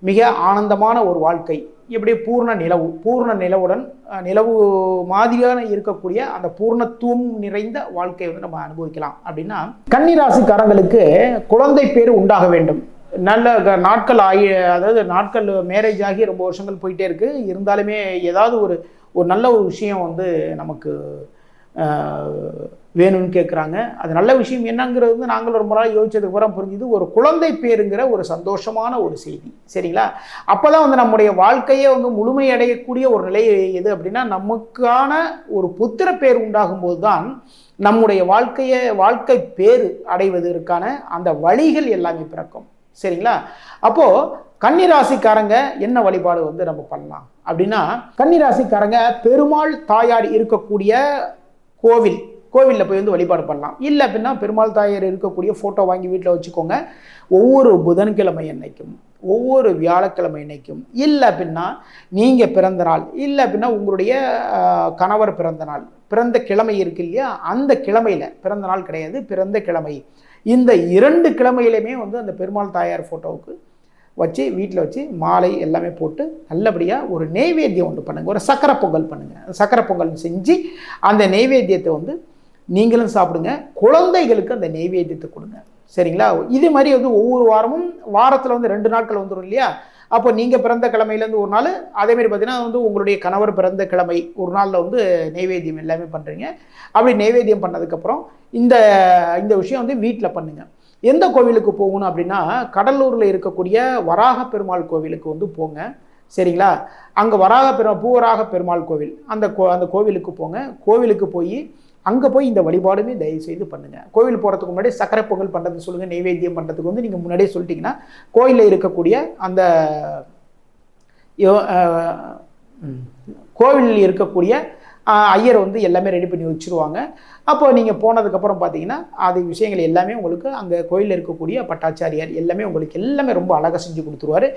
மிக ஆனந்தமான ஒரு வாழ்க்கை. எப்படி? பூர்ண நிலவு பூர்ண நிலவுடன் நிலவு மாதிரியான இருக்கக்கூடிய அந்த பூர்ணத்துவம் நிறைந்த வாழ்க்கையை வந்து நம்ம அனுபவிக்கலாம். அப்படின்னா கன்னிராசிக்காரங்களுக்கு குழந்தை பேர் உண்டாக வேண்டும். நல்ல க- நாட்கள் ஆகி அதாவது நாட்கள் மேரேஜ் ஆகி ரொம்ப வருஷங்கள் போயிட்டே இருக்கு. இருந்தாலுமே ஏதாவது ஒரு ஒரு நல்ல ஒரு விஷயம் வந்து நமக்கு வேணும்னு கேட்குறாங்க அது நல்ல விஷயம் என்னங்கிறது வந்து நாங்கள் ரொம்ப முறை யோசிச்சதுக்கு அப்புறம் புரிஞ்சுது. ஒரு குழந்தை பேருங்கிற ஒரு சந்தோஷமான ஒரு செய்தி. சரிங்களா? அப்போ தான் வந்து நம்முடைய வாழ்க்கையே வந்து முழுமையடையக்கூடிய ஒரு நிலை எது அப்படின்னா நமக்கான ஒரு புத்திர பேர் உண்டாகும் போது தான் நம்முடைய வாழ்க்கையை வாழ்க்கை பேர் அடைவதற்கான அந்த வழிகள் எல்லாமே பிறக்கும். சரிங்களா? அப்போது கன்னிராசிக்காரங்க என்ன வழிபாடு வந்து நம்ம பண்ணலாம்? அப்படின்னா கன்னிராசிக்காரங்க பெருமாள் தாயார் இருக்கக்கூடிய கோவில் கோவிலில் போய் வந்து வழிபாடு பண்ணலாம். இல்லை அப்படின்னா பெருமாள் தாயார் இருக்கக்கூடிய ஃபோட்டோ வாங்கி வீட்டில் வச்சுக்கோங்க. ஒவ்வொரு புதன்கிழமை அன்னைக்கும் ஒவ்வொரு வியாழக்கிழமை அன்னைக்கும் இல்லை அப்படின்னா நீங்கள் பிறந்த நாள் இல்லை அப்படின்னா உங்களுடைய கணவர் பிறந்த நாள். பிறந்த கிழமை இருக்கு இல்லையா? அந்த கிழமையில் பிறந்த நாள் கிடையாது பிறந்த கிழமை. இந்த இரண்டு கிழமையிலுமே வந்து அந்த பெருமாள் தாயார் ஃபோட்டோவுக்கு வச்சு வீட்டில் வச்சு மாலை எல்லாமே போட்டு நல்லபடியாக ஒரு நெய்வேத்தியம் ஒன்று பண்ணுங்கள் ஒரு சக்கரை பொங்கல் பண்ணுங்கள் சக்கரை பொங்கல் செஞ்சு அந்த நெய்வேத்தியத்தை வந்து நீங்களும் சாப்பிடுங்க. குழந்தைகளுக்கு அந்த நெய்வேத்தியத்தை கொடுங்க. சரிங்களா? இது மாதிரி வந்து ஒவ்வொரு வாரமும் வாரத்தில் வந்து ரெண்டு நாட்கள் வந்துடும் இல்லையா? அப்போ நீங்கள் பிறந்த கிழமையிலேருந்து ஒரு நாள் அதேமாரி பார்த்தீங்கன்னா வந்து உங்களுடைய கணவர் பிறந்த கிழமை ஒரு நாளில் வந்து நெய்வேத்தியம் எல்லாமே பண்ணுறீங்க அப்படி நெய்வேத்தியம் பண்ணதுக்கப்புறம் இந்த இந்த விஷயம் வந்து வீட்டில் பண்ணுங்கள் எந்த கோவிலுக்கு போகணும் அப்படின்னா கடலூரில் இருக்கக்கூடிய வராக பெருமாள் கோவிலுக்கு வந்து போங்க. சரிங்களா? அங்கே வராக பெரு பூவராக பெருமாள் கோவில் அந்த கோ அந்த கோவிலுக்கு போங்க. கோவிலுக்கு போய் அங்கே போய் இந்த வழிபாடுமே தயவு செய்து பண்ணுங்கள் கோவில் போகிறதுக்கு முன்னாடி சக்கரை பொங்கல் பண்ணுறது சொல்லுங்கள் நெய்வேத்தியம் பண்ணுறதுக்கு வந்து நீங்கள் முன்னாடியே சொல்லிட்டீங்கன்னா கோயிலில் இருக்கக்கூடிய அந்த கோவிலில் இருக்கக்கூடிய ஐயர் வந்து எல்லாமே ரெடி பண்ணி வச்சுருவாங்க. அப்போ நீங்கள் போனதுக்கப்புறம் பார்த்தீங்கன்னா அது விஷயங்கள் எல்லாமே உங்களுக்கு அங்கே கோயிலில் இருக்கக்கூடிய பட்டாச்சாரியார் எல்லாமே உங்களுக்கு எல்லாமே ரொம்ப அழகாக செஞ்சு கொடுத்துருவாரு.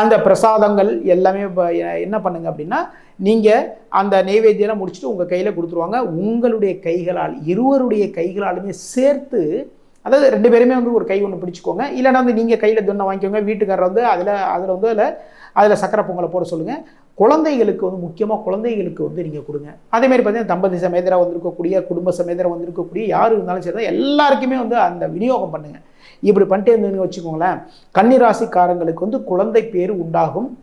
அந்த பிரசாதங்கள் எல்லாமே இப்போ என்ன பண்ணுங்க அப்படின்னா நீங்கள் அந்த நெய்வேத்தியெல்லாம் முடிச்சுட்டு உங்கள் கையில் கொடுத்துருவாங்க. உங்களுடைய கைகளால் இருவருடைய கைகளாலுமே சேர்த்து அதாவது ரெண்டு பேருமே வந்து ஒரு கை ஒன்று பிடிச்சிக்கோங்க. இல்லைன்னா வந்து நீங்கள் கையில் துண்ணை வாங்கிக்கோங்க வீட்டுக்காரர் வந்து அதில் அதில் வந்து அதில் அதில் சக்கரை பொங்கலை போட சொல்லுங்கள் குழந்தைகளுக்கு வந்து முக்கியமாக குழந்தைகளுக்கு வந்து நீங்கள் கொடுங்க. அதேமாரி பார்த்தீங்கன்னா தம்பதி சமேதராக வந்திருக்கக்கூடிய குடும்ப சமேதராக வந்திருக்கக்கூடிய யார் இருந்தாலும் சரி எல்லாருக்குமே வந்து அந்த விநியோகம் பண்ணுங்கள் இப்படி பண்ணிட்டே இருந்தீங்கன்னு வச்சுக்கோங்களேன் கன்னிராசிக்காரங்களுக்கு வந்து குழந்தை பேர் உண்டாகும்.